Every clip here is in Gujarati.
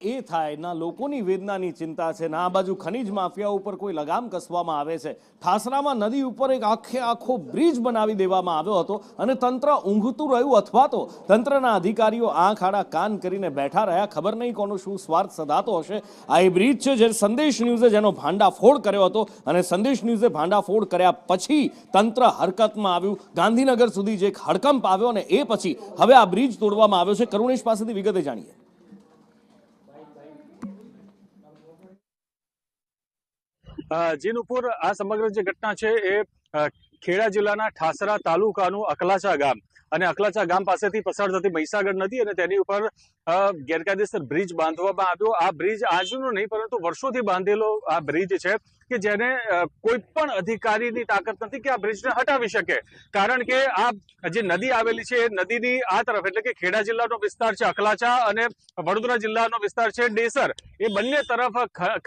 એ થાય, ના લોકોની વેદનાની ચિંતા છે, ના આ બાજુ ખનીજ માફિયા ઉપર કોઈ લગામ કસવામાં આવે છે. ઠાસરામાં નદી ઉપર એક આખે આખો બ્રિજ બનાવી દેવામાં આવ્યો હતો અને તંત્ર ઊંઘતું રહ્યું અથવા તો તંત્રના અધિકારીઓ આંખ આડા કાન કરીને બેઠા રહ્યા. ખબર નહીં કોનો શું સ્વાર્થ સધાતો હશે. આ એ બ્રિજ છે જે સંદેશ ન્યૂઝે જેનો ભાંડાફોડ કર્યો હતો અને સંદેશ ન્યૂઝે ભાંડાફોડ કર્યા પછી તંત્ર હરકતમાં આવ્યું. ગાંધીનગર સુધી જે એક હડકંપ આવ્યો અને એ પછી હવે આ બ્રિજ તોડવામાં આવ્યો છે. કરુણેશ પાસેથી વિગતે જાણીએ. અ, જીનુપુર આ સમગ્ર જે ઘટના છે એ ખેડા જિલ્લાના ઠાસરા તાલુકાનું અકલાચા ગામ અને અકલાચા ગામ પાસેથી પસાર થતી મહીસાગર નદી અને તેની ઉપર ગેરકાયદેસર બ્રિજ બાંધવામાં આવ્યો. આ બ્રિજ આજનો નહીં, પરંતુ વર્ષોથી બાંધેલો આ બ્રિજ છે કે જેને કોઈ પણ અધિકારીની તાકાત નથી કે આ બ્રિજને હટાવી શકે. કારણ કે આ જે નદી આવેલી છે, એ નદીની આ તરફ, એટલે કે ખેડા જિલ્લાનો વિસ્તાર છે અકલાચા અને વડોદરા જિલ્લાનો વિસ્તાર છે ડેસર. એ બંને તરફ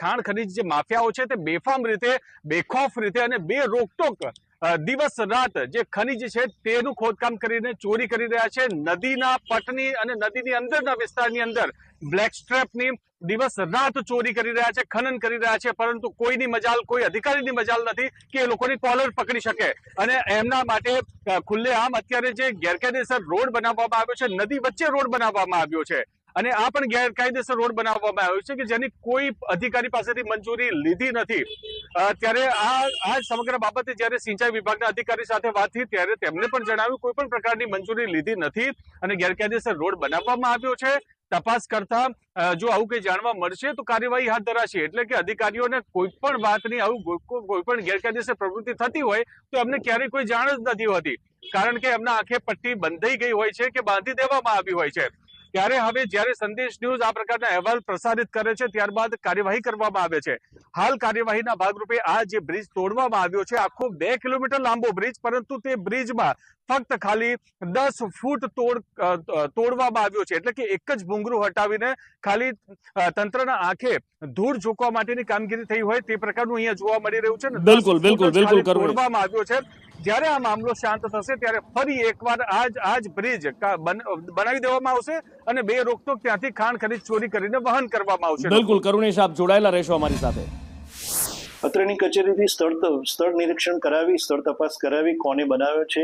ખાણ ખનીજ જે માફિયાઓ છે, તે બેફામ રીતે, બેખોફ રીતે અને બે રોકટોક દિવસ રાત જે ખનીજ છે તેનું ખોદકામ કરીને ચોરી કરી રહ્યા છે. નદીના પટની અને નદીની અંદરના વિસ્તારની અંદર બ્લેક સ્ટ્રેપની દિવસ રાત ચોરી કરી રહ્યા છે, ખનન કરી રહ્યા છે. પરંતુ કોઈની મજાલ, કોઈ અધિકારીની મજાલ નથી કે એ લોકોની કોલર પકડી શકે. અને એમના માટે ખુલ્લે ખુલ્લેઆમ અત્યારે જે ગેરકાયદેસર રોડ બનાવવામાં આવ્યો છે, નદી વચ્ચે રોડ બનાવવામાં આવ્યો છે. અને આ પણ ગેરકાયદેસર રોડ બનાવવામાં આવ્યો છે કે જેની કોઈ અધિકારી પાસેથી મંજૂરી લીધી નથી. ત્યારે આ આ સમગ્ર બાબતે જ્યારે સિંચાઈ વિભાગના અધિકારી સાથે વાત થઈ ત્યારે તેમને પણ જણાવ્યું, કોઈ પણ પ્રકારની મંજૂરી લીધી નથી અને ગેરકાયદેસર રોડ બનાવવામાં આવ્યો છે. તપાસ કરતા જો આવું કંઈ જાણવા મળશે તો કાર્યવાહી હાથ ધરાશે. એટલે કે અધિકારીઓને કોઈ પણ વાતની આવું કોઈ- પણ ગેરકાયદેસર પ્રવૃત્તિ થતી હોય તો એમને ક્યારેય કોઈ જાણ જ નથી હોતી. કારણ કે એમના આંખે પટ્ટી બંધાઈ ગઈ હોય છે કે બાંધી દેવામાં આવી હોય છે. ત્યારે હવે જ્યારે સંદેશ ન્યૂઝ આ પ્રકારના અહેવાલ પ્રસારિત કરે છે ત્યારબાદ કાર્યવાહી કરવામાં આવે છે. હાલ કાર્યવાહીના ભાગરૂપે આ જે બ્રિજ તોડવામાં આવ્યો છે આખો બે કિલોમીટર લાંબો બ્રિજ પરંતુ તે બ્રિજમાં ફક્ત ખાલી દસ ફૂટ તોડ તોડવામાં આવ્યો છે. એટલે કે એક જ ભૂંગરું હટાવીને ખાલી તંત્રના આંખે ધૂળ ઝોકવા માટેની કામગીરી થઈ હોય તે પ્રકારનું અહીંયા જોવા મળી રહ્યું છે બિલકુલ, બિલકુલ, બિલકુલ, તોડવામાં આવ્યો છે. જ્યારે આ મામલો શાંત થશે ત્યારે ફરી એકવાર આજ જ બ્રિજ જ બન- બનાવી દેવામાં આવશે અને બે રોકટોક ત્યાંથી ખાણ ખનીજ ચોરી કરીને વહન કરવામાં આવશે. બિલકુલ કરુણેશ આપ જોડાયેલા રહેશો અમારી સાથે. અત્રેની કચેરીથી સ્થળ સ્થળ નિરીક્ષણ કરાવી સ્થળ તપાસ કરાવી કોને બનાવ્યો છે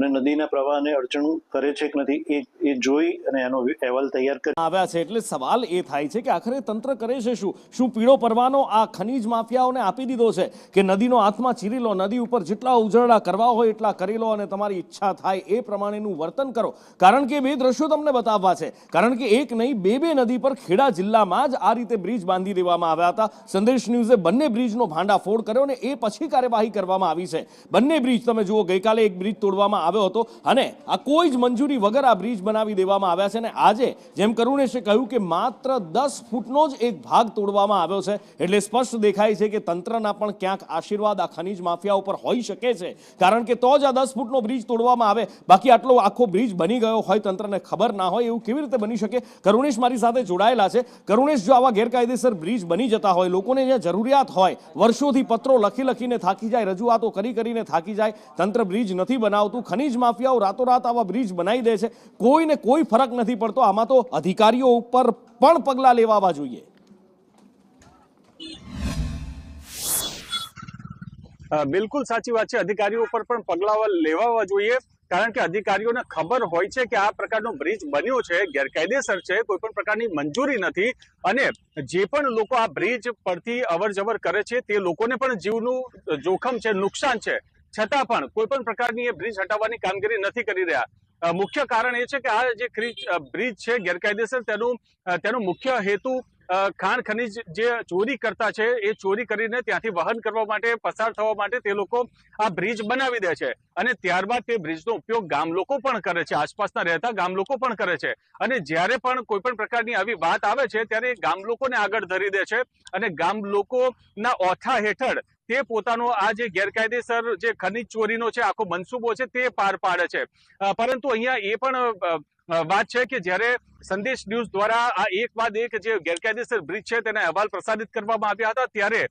અને નદીના પ્રવાહને અડચણું કરે છે કે નથી એ એ જોઈ અને એનો અહેવાલ તૈયાર કરી આવ્યા છે. એટલે સવાલ એ થાય છે કે આખરે તંત્ર કરે છે શું? શું પીળો પરવાનો આ ખનીજ માફિયાઓને આપી દીધો છે? કે નદીનો આત્મા ચીરી લો, નદી ઉપર જેટલા ઉજરડા કરવા હોય એટલા કરી લો અને તમારી ઈચ્છા થાય એ પ્રમાણેનું વર્તન કરો. કારણ કે બે દ્રશ્યો તમને બતાવવા છે. કારણ કે એક નહીં, બે બે નદી પર ખેડા જિલ્લામાં જ આ રીતે બ્રિજ બાંધી દેવામાં આવ્યા હતા. સંદેશ ન્યૂઝે બંને બ્રિજનો ભાંડાફોડ કર્યો અને એ પછી કાર્યવાહી કરવામાં આવી છે. બંને બ્રિજ તમે જુઓ, ગઈકાલે એક બ્રિજ તોડવામાં આવ્યો હતો અને આ કોઈ જ મંજૂરી વગર આ બ્રિજ બનાવી દેવામાં આવ્યા છે અને આજે જેમ કરુણેશે કહ્યું કે માત્ર દસ ફૂટનો જ એક ભાગ તોડવામાં આવ્યો છે, એટલે સ્પષ્ટ દેખાય છે કે તંત્રના પણ ક્યાંક આશીર્વાદ આ ખનીજ માફિયા ઉપર હોઈ શકે છે. કારણ કે તો જ આ દસ ફૂટનો બ્રિજ તોડવામાં આવે, બાકી આટલો આખો બ્રિજ બની ગયો હોય તંત્રને ખબર ના હોય, એવું કેવી રીતે બની શકે? કરુણેશ મારી સાથે જોડાયેલા છે. કરુણેશ, જો આવા ગેરકાયદેસર બ્રિજ બની જતા હોય, લોકોને જ્યાં જરૂરિયાત હોય, વર્ષોથી પત્રો લખી લખીને થાકી જાય, રજૂઆતો કરી કરીને થાકી જાય, તંત્ર બ્રિજ નથી બનાવતું ખનીજ માફિયાઓ રાતોરાત આવા બ્રિજ બનાવી દે છે. કોઈને કોઈ ફરક નથી પડતો. આમાં તો અધિકારીઓ ઉપર પણ પગલાં લેવાવા જોઈએ. બિલકુલ સાચી વાત છે. અધિકારીઓ પર પણ પગલાઓ લેવા જોઈએ. કારણ કે અધિકારીઓને ખબર હોય છે કે આ પ્રકારનો બ્રિજ બન્યો છે. ગેરકાયદેસર છે. કોઈ પણ પ્રકારની મંજૂરી નથી. અને જે પણ લોકો આ બ્રિજ પરથી અવર કરે છે, તે લોકોને પણ જીવનું જોખમ છે, નુકસાન છે. છતાં પણ કોઈ પણ પ્રકારની એ બ્રિજ હટાવવાની કામગીરી નથી કરી રહ્યા. મુખ્ય કારણ એ છે કે આ જે બ્રિજ છે ગેરકાયદેસર, તેનું તેનું મુખ્ય હેતુ ખાણ ખનીજ જે ચોરી કરતા છે એ ચોરી કરીને ત્યાંથી વહન કરવા માટે, પસાર થવા માટે તે લોકો આ બ્રિજ બનાવી દે છે. અને ત્યારબાદ તે બ્રિજનો ઉપયોગ ગામ લોકો પણ કરે છે, આસપાસના રહેતા ગામ લોકો પણ કરે છે. અને જ્યારે પણ કોઈ પણ પ્રકારની આવી વાત આવે છે, ત્યારે ગામ લોકોને આગળ ધરી દે છે. અને ગામ લોકોના ઓથા હેઠળ તે પોતાનો આ જે ગેરકાયદેસર જે ખનીજ ચોરીનો છે, આખો મનસૂબો છે, તે પાર પાડે છે. પરંતુ અહીંયા એ પણ વાત છે કે જ્યારે સંદેશ ન્યૂઝ દ્વારા આ એક બાદ એક જે ગેરકાયદેસર બ્રિજ છે, તેના અહેવાલ પ્રસારિત કરવામાં આવ્યા હતા, ત્યારે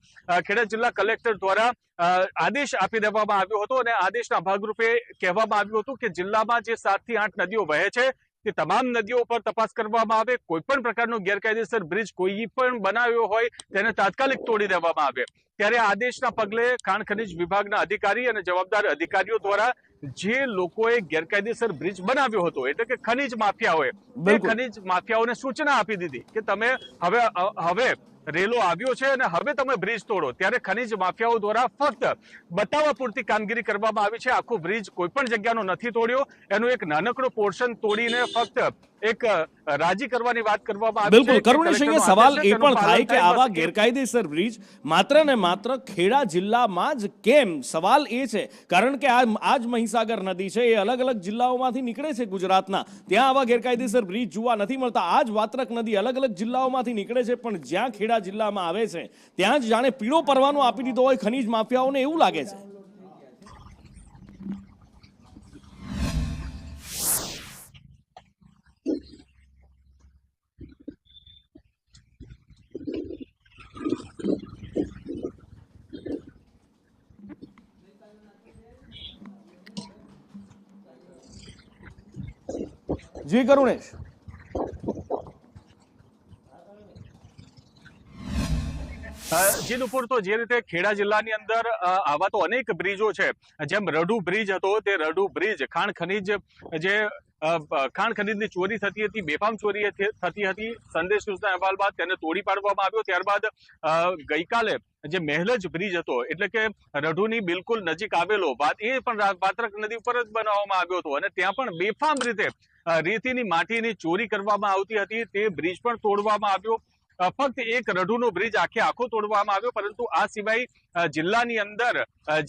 ખેડા જિલ્લા કલેક્ટર દ્વારા આદેશ આપી દેવામાં આવ્યો હતો અને આદેશના ભાગરૂપે કહેવામાં આવ્યું હતું કે જિલ્લામાં જે સાતથી આઠ નદીઓ વહે છે કે તમામ નદીઓ પર તપાસ કરવામાં આવે કોઈ પણ પ્રકારનો ગેરકાયદેસર બ્રિજ કોઈ પણ બનાવ્યો હોય તેને તાત્કાલિક તોડી દેવામાં આવે ત્યારે આદેશના પગલે ખાણ ખનીજ વિભાગના અધિકારી અને જવાબદાર અધિકારીઓ દ્વારા જે લોકોએ ગેરકાયદેસર બ્રિજ બનાવ્યો હતો એટલે કે ખનીજ માફિયાઓએ તે. ખનીજ માફિયાઓને સૂચના આપી દીધી કે તમે હવે હવે રેલો આવ્યો છે અને હવે તમે બ્રિજ તોડો. ત્યારે ખનીજ માફિયાઓ દ્વારા ફક્ત બતાવવા પૂરતી કામગીરી કરવામાં આવી છે. આખો બ્રિજ કોઈ પણ જગ્યાનો નથી તોડ્યો. એનો એક નાનકડો પોર્શન તોડીને ફક્ત એક રાજી કરવાની વાત કરવામાં આવી બિલકુલ. કરુણેશ સવાલ એ પણ થાય કે આવા ગેરકાયદેસર બ્રિજ માત્ર ને માત્ર ખેડા જિલ્લામાં જ કેમ? સવાલ એ છે. કારણ કે આ આજ મહીસાગર નદી છે એ અલગ અલગ જિલ્લાઓમાંથી નીકળે છે ગુજરાતના. ત્યાં આવા ગેરકાયદેસર બ્રિજ જોવા નથી મળતા. આ જ વાત્રક નદી અલગ અલગ જિલ્લાઓમાંથી નીકળે છે પણ જ્યાં ખેડા જિલ્લામાં આવે છે ત્યાં જ જાણે પીળો પરવાનો આપી દીધો હોય ખનીજ માફિયાઓને એવું લાગે છે. જી કરુણેશ. જી નુપુર તો જે રીતે ખેડા જિલ્લાની અંદર આવા તો અનેક બ્રિજો છે. જેમ રડુ બ્રિજ હતો, તે રડુ બ્રિજ, ખાણ ખનીજ, જે ખાણ ખનીજની ચોરી થતી હતી, બેફામ ચોરી થતી હતી. સંદેશ ન્યૂઝના અહેવાલ બાદ તેને તોડી પાડવામાં આવ્યો. ત્યારબાદ ગઈકાલે જે મહેલજ બ્રિજ હતો, એટલે કે રઢુની બિલકુલ નજીક આવેલો, વાત એ પણ પાત્રક નદી ઉપર જ બનાવવામાં આવ્યો હતો. અને ત્યાં પણ બેફામ રીતે રેતીની માટીની ચોરી કરવામાં આવતી હતી. તે બ્રિજ પણ તોડવામાં આવ્યો. ફક્ત એક રઢુનો બ્રિજ આખે આખો તોડવામાં આવ્યો, પરંતુ આ સિવાય જિલ્લાની અંદર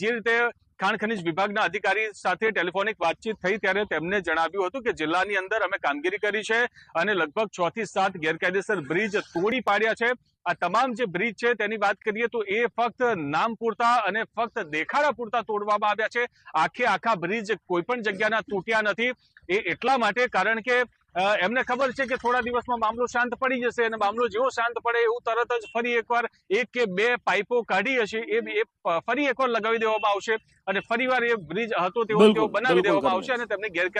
જે રીતે ખાણ ખનીજ વિભાગના અધિકારી સાથે ટેલિફોનિક વાતચીત થઈ ત્યારે તેમને જણાવ્યું હતું કે જિલ્લાની અંદર અમે કામગીરી કરી છે અને લગભગ છ થી સાત ગેરકાયદેસર બ્રિજ તોડી પાડ્યા છે. આ તમામ જે બ્રિજ છે તેની વાત કરીએ તો એ ફક્ત નામ પૂરતા અને ફક્ત દેખાડા પૂરતા તોડવામાં આવ્યા છે. આખે આખા બ્રિજ કોઈ પણ જગ્યાના તૂટ્યા નથી. એ એટલા માટે કારણ કે એમને ખબર છે કે થોડા દિવસમાં મામલો શાંત પડી જશે અને મામલો જેવો શાંત પડે એવું તરત જ ફરી એકવાર એક કે બે પાઇપો કાઢી હશે એ ફરી એકવાર લગાવી દેવામાં આવશે અને ફરીવાર એ બ્રિજ હતો તેવો બનાવી દેવામાં આવશે અને તેમને ગેરકાયદે